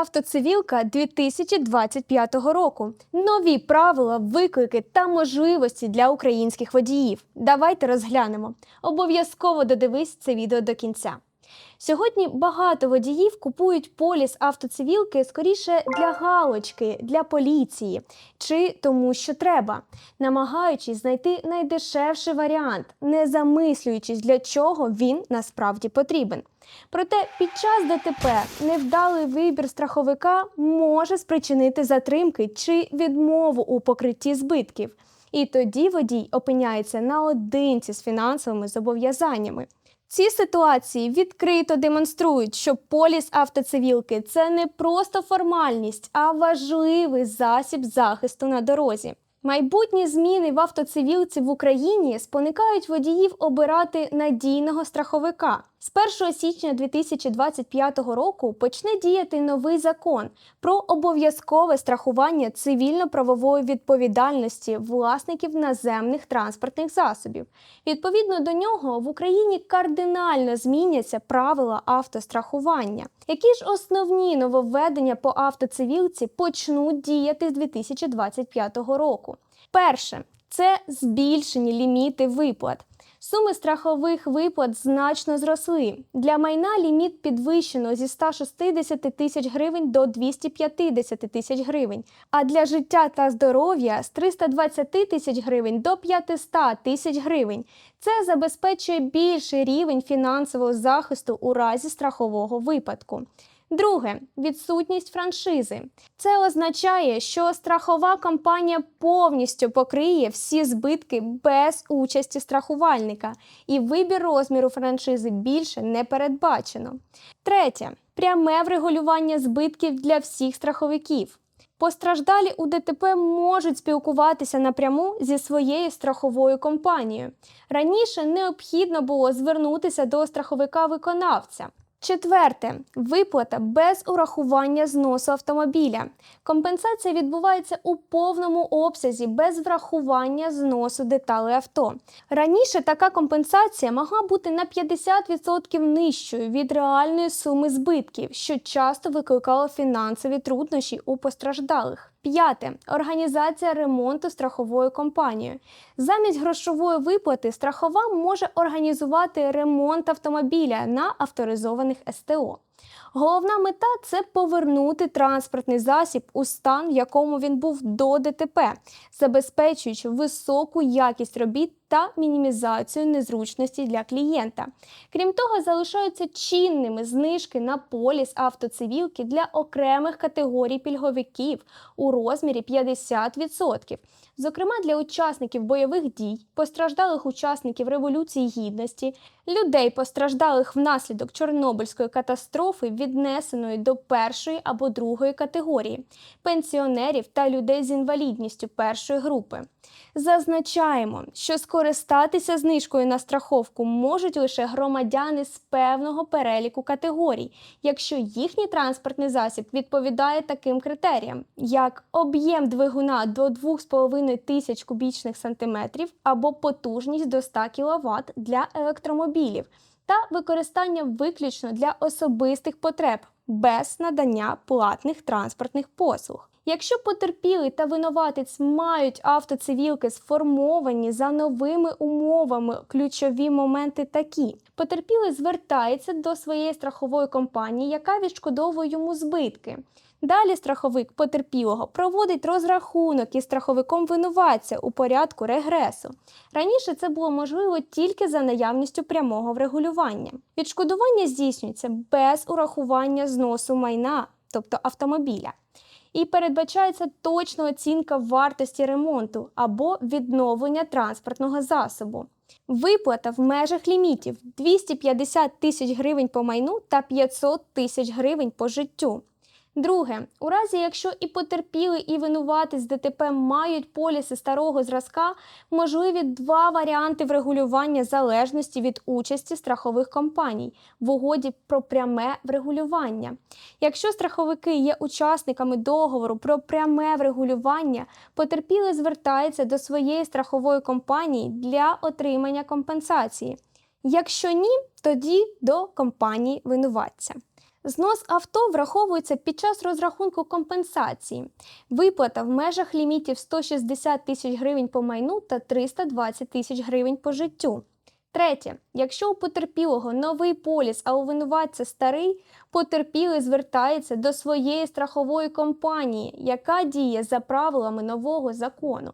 Автоцивілка 2025 року. Нові правила, виклики та можливості для українських водіїв. Давайте розглянемо. Обов'язково додивись це відео до кінця. Сьогодні багато водіїв купують поліс автоцивілки скоріше для галочки, для поліції чи тому, що треба, намагаючись знайти найдешевший варіант, не замислюючись, для чого він насправді потрібен. Проте під час ДТП невдалий вибір страховика може спричинити затримки чи відмову у покритті збитків. І тоді водій опиняється наодинці з фінансовими зобов'язаннями. Ці ситуації відкрито демонструють, що поліс автоцивілки це не просто формальність, а важливий засіб захисту на дорозі. Майбутні зміни в автоцивілці в Україні спонукають водіїв обирати надійного страховика. З 1 січня 2025 року почне діяти новий закон про обов'язкове страхування цивільно-правової відповідальності власників наземних транспортних засобів. Відповідно до нього в Україні кардинально зміняться правила автострахування. Які ж основні нововведення по автоцивілці почнуть діяти з 2025 року? Перше це збільшені ліміти виплат. Суми страхових виплат значно зросли. Для майна ліміт підвищено зі 160 тисяч гривень до 250 тисяч гривень, а для життя та здоров'я з 320 тисяч гривень до 500 тисяч гривень. Це забезпечує більший рівень фінансового захисту у разі страхового випадку. Друге відсутність франшизи. Це означає, що страхова компанія повністю покриє всі збитки без участі страхувальника, і вибір розміру франшизи більше не передбачено. Третє пряме врегулювання збитків для всіх страховиків. Постраждалі у ДТП можуть спілкуватися напряму зі своєю страховою компанією. Раніше необхідно було звернутися до страховика-виконавця. Четверте виплата без урахування зносу автомобіля. Компенсація відбувається у повному обсязі без врахування зносу деталей авто. Раніше така компенсація могла бути на 50% нижчою від реальної суми збитків, що часто викликало фінансові труднощі у постраждалих. П'яте організація ремонту страховою компанією. Замість грошової виплати страхова може організувати ремонт автомобіля на авторизованих СТО. Головна мета це повернути транспортний засіб у стан, в якому він був до ДТП, забезпечуючи високу якість робіт та мінімізацію незручності для клієнта. Крім того, залишаються чинними знижки на поліс автоцивілки для окремих категорій пільговиків у розмірі 50%. Зокрема, для учасників бойових дій, постраждалих учасників Революції Гідності, людей, постраждалих внаслідок Чорнобильської катастрофи, віднесеної до першої або другої категорії, пенсіонерів та людей з інвалідністю першої групи. Зазначаємо, що скористатися знижкою на страховку можуть лише громадяни з певного переліку категорій, якщо їхній транспортний засіб відповідає таким критеріям, як об'єм двигуна до 2,5 тисяч кубічних сантиметрів або потужність до 100 кВт для електромобілів та використання виключно для особистих потреб без надання платних транспортних послуг. Якщо потерпілий та винуватець мають автоцивілки сформовані за новими умовами, ключові моменти такі: потерпілий звертається до своєї страхової компанії, яка відшкодовує йому збитки. Далі страховик потерпілого проводить розрахунок із страховиком винуватця у порядку регресу. Раніше це було можливо тільки за наявністю прямого врегулювання. Відшкодування здійснюється без урахування зносу майна, тобто автомобіля. І передбачається точна оцінка вартості ремонту або відновлення транспортного засобу. Виплата в межах лімітів 250 тисяч гривень по майну та 500 тисяч гривень по життю. Друге, у разі, якщо і потерпіли, і винуватець ДТП мають поліси старого зразка, можливі два варіанти врегулювання залежності від участі страхових компаній в угоді про пряме врегулювання. Якщо страховики є учасниками договору про пряме врегулювання, потерпілий звертається до своєї страхової компанії для отримання компенсації. Якщо ні, тоді до компанії винуватця. Знос авто враховується під час розрахунку компенсації. Виплата в межах лімітів 160 тисяч гривень по майну та 320 тисяч гривень по життю. Третє. Якщо у потерпілого новий поліс, а у винуватця старий, потерпілий звертається до своєї страхової компанії, яка діє за правилами нового закону.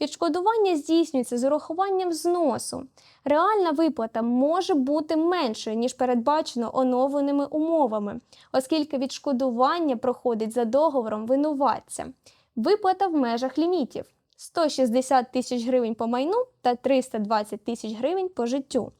Відшкодування здійснюється з урахуванням зносу. Реальна виплата може бути меншою, ніж передбачено оновленими умовами, оскільки відшкодування проходить за договором винуватця. Виплата в межах лімітів 160 тисяч гривень по майну та 320 тисяч гривень по життю.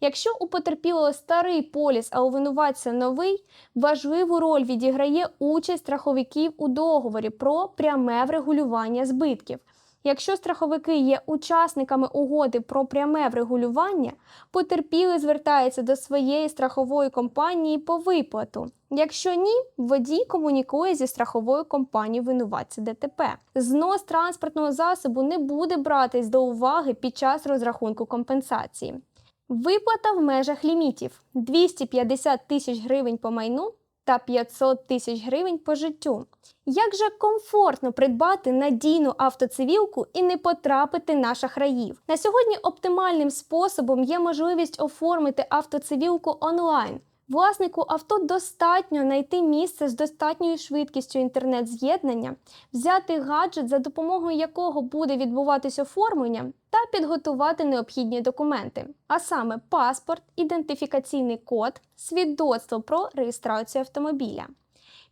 Якщо у потерпілого старий поліс, а у винуватця новий, важливу роль відіграє участь страховиків у договорі про пряме врегулювання збитків. Якщо страховики є учасниками угоди про пряме врегулювання, потерпілий звертається до своєї страхової компанії по виплату. Якщо ні, водій комунікує зі страховою компанією винуватця ДТП. Знос транспортного засобу не буде братись до уваги під час розрахунку компенсації. Виплата в межах лімітів 250 тисяч гривень по майну та 500 тисяч гривень по життю. Як же комфортно придбати надійну автоцивілку і не потрапити на шахраїв? На сьогодні оптимальним способом є можливість оформити автоцивілку онлайн. Власнику авто достатньо знайти місце з достатньою швидкістю інтернет-з'єднання, взяти гаджет, за допомогою якого буде відбуватись оформлення, та підготувати необхідні документи, а саме паспорт, ідентифікаційний код, свідоцтво про реєстрацію автомобіля.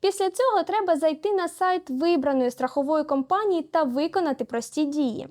Після цього треба зайти на сайт вибраної страхової компанії та виконати прості дії.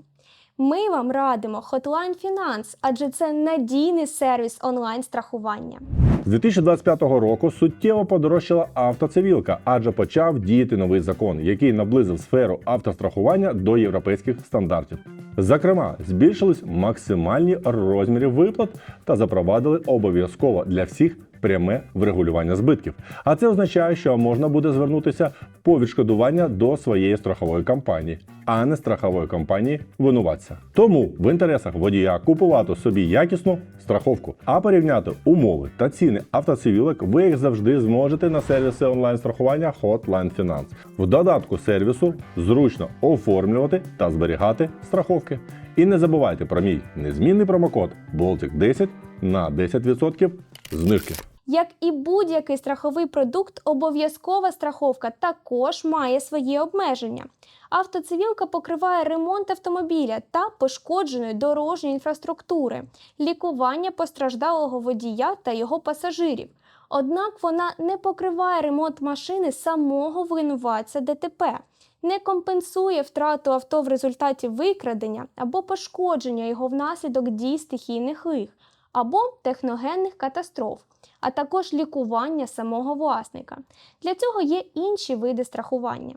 Ми вам радимо Hotline Finance, адже це надійний сервіс онлайн-страхування. З 2025 року суттєво подорожчала автоцивілка, адже почав діяти новий закон, який наблизив сферу автострахування до європейських стандартів. Зокрема, збільшились максимальні розміри виплат та запровадили обов'язково для всіх пряме врегулювання збитків. А це означає, що можна буде звернутися по відшкодування до своєї страхової компанії, а не страхової компанії винуватця. Тому в інтересах водія купувати собі якісну страховку, а порівняти умови та ціни автоцивілок ви їх завжди зможете на сервісі онлайн-страхування Hotline Finance. В додатку сервісу зручно оформлювати та зберігати страховки. І не забувайте про мій незмінний промокод Baltic10 на 10% знижки. Як і будь-який страховий продукт, обов'язкова страховка також має свої обмеження. Автоцивілка покриває ремонт автомобіля та пошкодженої дорожньої інфраструктури, лікування постраждалого водія та його пасажирів. Однак вона не покриває ремонт машини самого винуватця ДТП, не компенсує втрату авто в результаті викрадення або пошкодження його внаслідок дій стихійних лих або техногенних катастроф, а також лікування самого власника. Для цього є інші види страхування.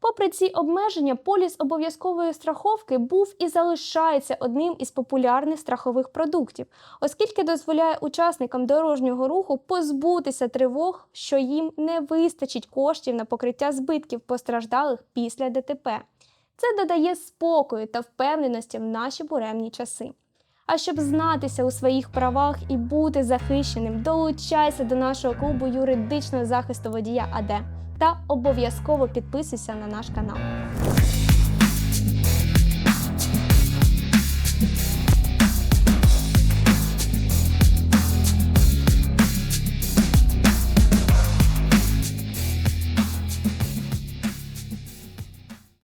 Попри ці обмеження, поліс обов'язкової страховки був і залишається одним із популярних страхових продуктів, оскільки дозволяє учасникам дорожнього руху позбутися тривог, що їм не вистачить коштів на покриття збитків постраждалих після ДТП. Це додає спокою та впевненості в наші буремні часи. А щоб знатися у своїх правах і бути захищеним, долучайся до нашого клубу юридичного захисту водія АД та обов'язково підписуйся на наш канал.